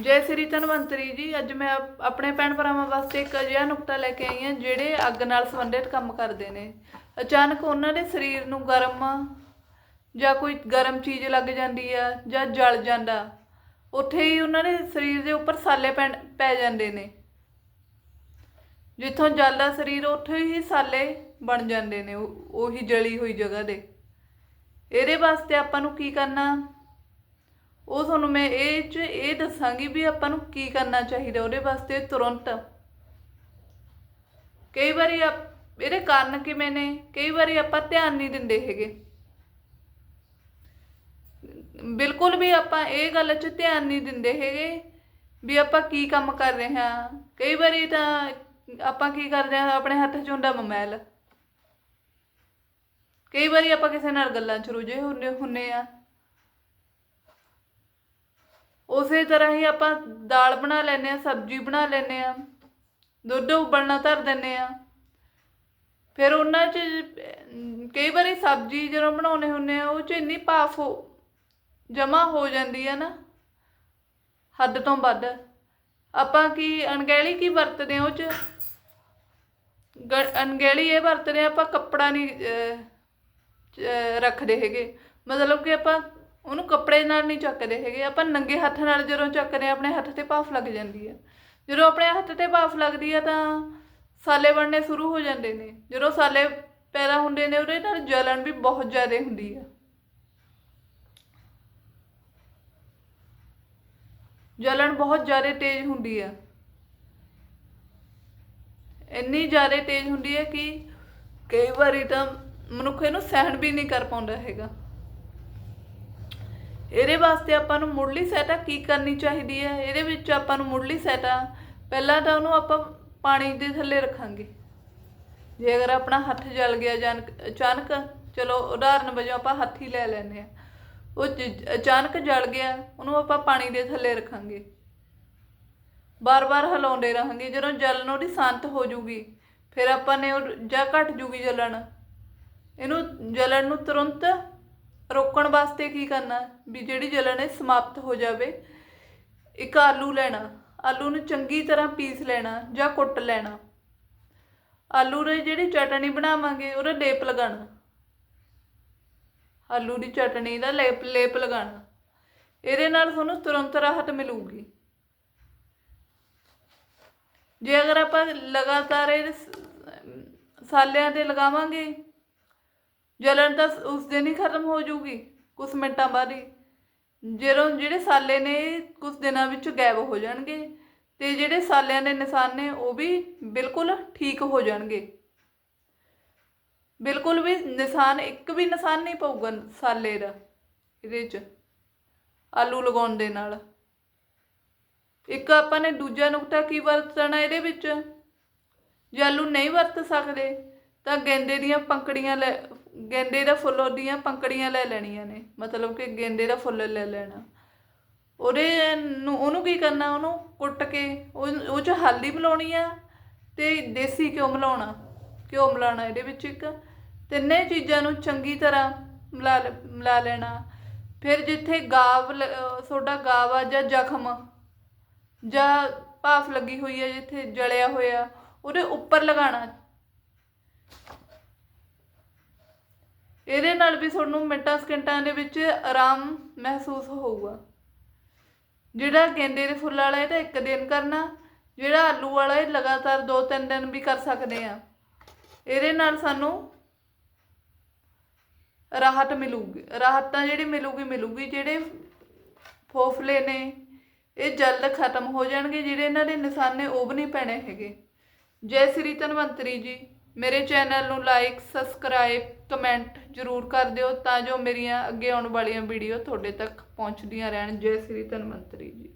ਜੈ ਸ੍ਰੀ ਧਨਵੰਤਰੀ ਜੀ, ਅੱਜ ਮੈਂ ਆਪ- ਆਪਣੇ ਭੈਣ ਭਰਾਵਾਂ ਵਾਸਤੇ ਇੱਕ ਅਜਿਹਾ ਨੁਕਤਾ ਲੈ ਕੇ ਆਈ ਹਾਂ, ਜਿਹੜੇ ਅੱਗ ਨਾਲ ਸੰਬੰਧਿਤ ਕੰਮ ਕਰਦੇ ਨੇ। ਅਚਾਨਕ ਉਹਨਾਂ ਦੇ ਸਰੀਰ ਨੂੰ ਗਰਮ ਜਾਂ ਕੋਈ ਗਰਮ ਚੀਜ਼ ਲੱਗ ਜਾਂਦੀ ਆ ਜਾਂ ਜਲ ਜਾਂਦਾ, ਉੱਥੇ ਹੀ ਉਹਨਾਂ ਦੇ ਸਰੀਰ ਦੇ ਉੱਪਰ ਸਾਲੇ ਪੈਣ, ਪੈ ਜਾਂਦੇ ਨੇ। ਜਿੱਥੋਂ ਜਲਦਾ ਸਰੀਰ, ਉੱਥੇ ਹੀ ਸਾਲੇ ਬਣ ਜਾਂਦੇ ਨੇ, ਉਹ- ਉਹੀ ਜਲੀ ਹੋਈ ਜਗ੍ਹਾ ਦੇ। ਇਹਦੇ ਵਾਸਤੇ ਆਪਾਂ ਨੂੰ ਕੀ ਕਰਨਾ? ਉਹ ਤੁਹਾਨੂੰ ਮੈਂ ਇਹ ਚ ਇਹ ਦੱਸਾਂਗੀ ਵੀ ਆਪਾਂ ਨੂੰ ਕੀ ਕਰਨਾ ਚਾਹੀਦਾ ਉਹਦੇ ਵਾਸਤੇ ਤੁਰੰਤ। ਕਈ ਵਾਰੀ ਆਪ- ਇਹਦੇ ਕਾਰਨ ਕਿਵੇਂ ਨੇ? ਕਈ ਵਾਰੀ ਆਪਾਂ ਧਿਆਨ ਨਹੀਂ ਦਿੰਦੇ ਹੈਗੇ। ਬਿਲਕੁਲ ਵੀ ਆਪਾਂ ਇਹ ਗੱਲ 'ਚ ਧਿਆਨ ਨਹੀਂ ਦਿੰਦੇ ਹੈਗੇ ਵੀ ਆਪਾਂ ਕੀ ਕੰਮ ਕਰ ਰਹੇ ਹਾਂ। ਕਈ ਵਾਰੀ ਤਾਂ ਆਪਾਂ ਕੀ ਕਰਦੇ ਹਾਂ, ਆਪਣੇ ਹੱਥ 'ਚ ਹੁੰਦਾ ਮੋਬਾਈਲ ਕਈ ਵਾਰੀ ਆਪਾਂ ਕਿਸੇ ਨਾਲ ਗੱਲਾਂ 'ਚ ਰੁੱਝੇ ਹੁੰਦੇ ਹੁੰਨੇ ਆ ਉਸੇ ਤਰ੍ਹਾਂ ਹੀ ਆਪਾਂ ਦਾਲ ਬਣਾ ਲੈਨੇ ਆ ਸਬਜ਼ੀ ਬਣਾ ਲੈਨੇ ਆ ਦੁੱਧ ਉਬਲਣਾ ਧਰ ਦਿੰਨੇ ਆ ਫਿਰ ਉਹਨਾਂ 'ਚ ਕਈ ਵਾਰੀ ਸਬਜ਼ੀ ਜਦੋਂ ਬਣਾਉਨੇ ਹੁੰਨੇ ਆ ਉਹ 'ਚ ਇੰਨੀ ਭਾਫ ਹੋ ਜਮਾ ਹੋ ਜਾਂਦੀ ਆ ਨਾ, ਹੱਦ ਤੋਂ ਵੱਧ। ਆਪਾਂ ਕੀ ਅਣਗਹਿਲੀ ਕੀ ਵਰਤਦੇ ਆ ਉਹ 'ਚ? ਗ- ਅਣਗਹਿਲੀ ਇਹ ਵਰਤਦੇ ਆ ਆਪਾਂ ਕੱਪੜਾ ਨਹੀਂ ਰੱਖਦੇ ਹੈਗੇ। ਮਤਲਬ ਕਿ ਆਪਾਂ ਉਹਨੂੰ ਕੱਪੜੇ ਨਾਲ ਨਹੀਂ ਚੱਕਦੇ ਹੈਗੇ। ਆਪਾਂ ਨੰਗੇ ਹੱਥ ਨਾਲ ਜਦੋਂ ਚੱਕਦੇ ਹਾਂ, ਆਪਣੇ ਹੱਥ ਤੇ ਭਾਫ ਲੱਗ ਜਾਂਦੀ ਹੈ। ਜਦੋਂ ਆਪਣੇ ਹੱਥ ਤੇ ਭਾਫ ਲੱਗਦੀ ਹੈ ਤਾਂ ਸਾਲੇ ਬਣਨੇ ਸ਼ੁਰੂ ਹੋ ਜਾਂਦੇ ਨੇ। ਜਦੋਂ ਸਾਲੇ ਪੈਦਾ ਹੁੰਦੇ ਨੇ, ਉਹਦੇ ਨਾਲ ਜਲਨ ਵੀ ਬਹੁਤ ਜ਼ਿਆਦਾ ਹੁੰਦੀ ਹੈ। ਜਲਨ ਬਹੁਤ ਜ਼ਿਆਦਾ ਤੇਜ਼ ਹੁੰਦੀ ਆ ਇੰਨੀ ਜ਼ਿਆਦਾ ਤੇਜ਼ ਹੁੰਦੀ ਹੈ ਕਿ ਕਈ ਵਾਰੀ ਤਾਂ ਮਨੁੱਖ ਇਹਨੂੰ ਸਹਿਣ ਵੀ ਨਹੀਂ ਕਰ ਪਾਉਂਦਾ ਹੈਗਾ। ਇਹਦੇ ਵਾਸਤੇ ਆਪਾਂ ਨੂੰ ਮੁੱਢਲੀ ਸਹਾਇਤਾ ਕੀ ਕਰਨੀ ਚਾਹੀਦੀ ਹੈ ਇਹਦੇ ਵਿੱਚ ਆਪਾਂ ਨੂੰ ਮੁੱਢਲੀ ਸਹਾਇਤਾ ਪਹਿਲਾਂ ਤਾਂ ਉਹਨੂੰ ਆਪਾਂ ਪਾਣੀ ਦੇ ਥੱਲੇ ਰੱਖਾਂਗੇ। ਜੇ ਅਗਰ ਆਪਣਾ ਹੱਥ ਜਲ ਗਿਆ ਜਾਂ ਅਚਾਨਕ, ਚਲੋ ਉਦਾਹਰਨ ਵਜੋਂ ਆਪਾਂ ਹੱਥ ਹੀ ਲੈ ਲੈਂਦੇ ਆ। ਉਹ ਜ- ਅਚਾਨਕ ਜਲ ਗਿਆ, ਉਹਨੂੰ ਆਪਾਂ ਪਾਣੀ ਦੇ ਥੱਲੇ ਰੱਖਾਂਗੇ। ਬਾਰ-ਬਾਰ ਹਿਲਾਉਂਦੇ ਰਹਾਂਗੇ, ਜਦੋਂ ਜਲਨ ਉਹਦੀ ਸ਼ਾਂਤ ਹੋ ਜੂਗੀ, ਫਿਰ ਆਪਾਂ ਨੇ ਉਹ ਜਾਂ ਘਟ ਜੂਗੀ ਜਲਣ। ਇਹਨੂੰ ਜਲਣ ਨੂੰ ਤੁਰੰਤ ਰੋਕਣ ਵਾਸਤੇ ਕੀ ਕਰਨਾ? ਵੀ ਜਿਹੜੀ ਜਲਣ ਹੈ, ਸਮਾਪਤ ਹੋ ਜਾਵੇ। ਇੱਕ ਆਲੂ ਲੈਣਾ। ਆਲੂ ਨੂੰ ਚੰਗੀ ਤਰ੍ਹਾਂ ਪੀਸ ਲੈਣਾ ਜਾਂ ਕੁੱਟ ਲੈਣਾ। ਆਲੂ ਦੀ ਜਿਹੜੀ ਚਟਣੀ ਬਣਾਵਾਂਗੇ, ਉਹਦਾ ਲੇਪ ਲਗਾਉਣਾ। ਆਲੂ ਦੀ ਚਟਣੀ ਦਾ ਲੇਪ ਲੇਪ ਲਗਾਉਣਾ। ਇਹਦੇ ਨਾਲ ਤੁਹਾਨੂੰ ਤੁਰੰਤ ਰਾਹਤ ਮਿਲੂਗੀ। ਜੇ ਅਗਰ ਆਪਾਂ ਲਗਾਤਾਰ ਇਹ ਸ- ਸਾਲਿਆਂ ਤੇ ਲਗਾਵਾਂਗੇ ਜਲਨ ਤਾਂ ਉਸ ਦਿਨ ਹੀ ਖਤਮ ਹੋ ਜਾਊਗੀ ਕੁਝ ਮਿੰਟਾਂ ਬਾਅਦ ਹੀ। ਜਦੋਂ ਜਿਹੜੇ ਸਾਲੇ ਨੇ ਕੁਝ ਦਿਨਾਂ ਵਿੱਚ ਗਾਇਬ ਹੋ ਜਾਣਗੇ ਤੇ ਜਿਹੜੇ ਸਾਲਿਆਂ ਦੇ ਨਿਸ਼ਾਨ ਨੇ ਉਹ ਵੀ ਬਿਲਕੁਲ ਠੀਕ ਹੋ ਜਾਣਗੇ। ਬਿਲਕੁਲ ਵੀ ਨਿਸ਼ਾਨ, ਇੱਕ ਵੀ ਨਿਸ਼ਾਨ ਨਹੀਂ ਪਊਗਾ ਸਾਲੇ ਦਾ ਇਹਦੇ 'ਚ, ਆਲੂ ਲਗਾਉਣ ਦੇ ਨਾਲ। ਇੱਕ ਆਪਾਂ ਨੇ ਦੂਜਾ ਨੁਕਤਾ ਕੀ ਵਰਤਣਾ ਇਹਦੇ ਵਿੱਚ? ਜੇ ਆਲੂ ਨਹੀਂ ਵਰਤ ਸਕਦੇ, ਤਾਂ ਗੈਂਦੇ ਦੀਆਂ ਪੰਕੜੀਆਂ ਲੈ ਗੇਂਦੇ ਦਾ ਫੁੱਲ ਦੀਆਂ ਪੰਕੜੀਆਂ ਲੈ ਲੈਣੀਆਂ ਨੇ, ਮਤਲਬ ਕਿ ਗੇਂਦੇ ਦਾ ਫੁੱਲ ਲੈ ਲੈਣਾ। ਉਹਦੇ ਨੂੰ, ਉਹਨੂੰ ਕੀ ਕਰਨਾ, ਉਹਨੂੰ ਕੁੱਟ ਕੇ, ਉਹ ਉਹ ਚ ਹਲਦੀ ਮਿਲਾਉਣੀ ਆ ਤੇ ਦੇਸੀ ਘਿਓ ਮਿਲਾਉਣਾ ਘਿਓ ਮਿਲਾਉਣਾ ਇਹਦੇ ਵਿੱਚ ਇੱਕ। ਤਿੰਨੇ ਚੀਜ਼ਾਂ ਨੂੰ ਚੰਗੀ ਤਰ੍ਹਾਂ ਮਿਲਾ ਲੈ- ਮਿਲਾ ਲੈਣਾ। ਫਿਰ ਜਿੱਥੇ ਗਾਵ ਲ- ਤੁਹਾਡਾ ਗਾਵ ਆ ਜਾਂ ਜ਼ਖਮ, ਜਾਂ ਭਾਫ ਲੱਗੀ ਹੋਈ ਹੈ ਜਿੱਥੇ ਜਲਿਆ ਹੋਇਆ, ਉਹਦੇ ਉੱਪਰ ਲਗਾਉਣਾ। ਇਹਦੇ ਨਾਲ ਵੀ ਤੁਹਾਨੂੰ ਮਿੰਟਾਂ ਸਕਿੰਟਾਂ ਦੇ ਵਿੱਚ ਆਰਾਮ ਮਹਿਸੂਸ ਹੋਊਗਾ। ਜਿਹੜਾ ਗੇਂਦੇ ਦੇ ਫੁੱਲ ਵਾਲਾ ਇਹ ਤਾਂ ਇੱਕ ਦਿਨ ਕਰਨਾ, ਜਿਹੜਾ ਆਲੂ ਵਾਲਾ ਇਹ ਲਗਾਤਾਰ 2-3 ਦਿਨ ਵੀ ਕਰ ਸਕਦੇ ਆ ਇਹਦੇ ਨਾਲ ਸਾਨੂੰ ਰਾਹਤ ਮਿਲੂਗੀ, ਰਾਹਤ ਤਾਂ ਜਿਹੜੀ ਮਿਲੂਗੀ ਮਿਲੂਗੀ। ਜਿਹੜੇ ਫੋਫਲੇ ਨੇ, ਇਹ ਜਲਦ ਖਤਮ ਹੋ ਜਾਣਗੇ, ਜਿਹੜੇ ਇਹਨਾਂ ਦੇ ਨਿਸ਼ਾਨੇ ਉਹ ਵੀ ਨਹੀਂ ਪੈਣੇ ਹੈਗੇ। ਜੈ ਸ੍ਰੀ ਧਨਵੰਤਰੀ ਜੀ। ਮੇਰੇ ਚੈਨਲ ਨੂੰ ਲਾਈਕ ਸਬਸਕ੍ਰਾਈਬ ਕਮੈਂਟ ਜ਼ਰੂਰ ਕਰ ਦਿਓ ਤਾਂ ਜੋ ਮੇਰੀਆਂ ਅੱਗੇ ਆਉਣ ਵਾਲੀਆਂ ਵੀਡੀਓ ਤੁਹਾਡੇ ਤੱਕ ਪਹੁੰਚਦੀਆਂ ਰਹਿਣ। ਜੈ ਸ੍ਰੀ ਧਨਵੰਤਰੀ ਜੀ।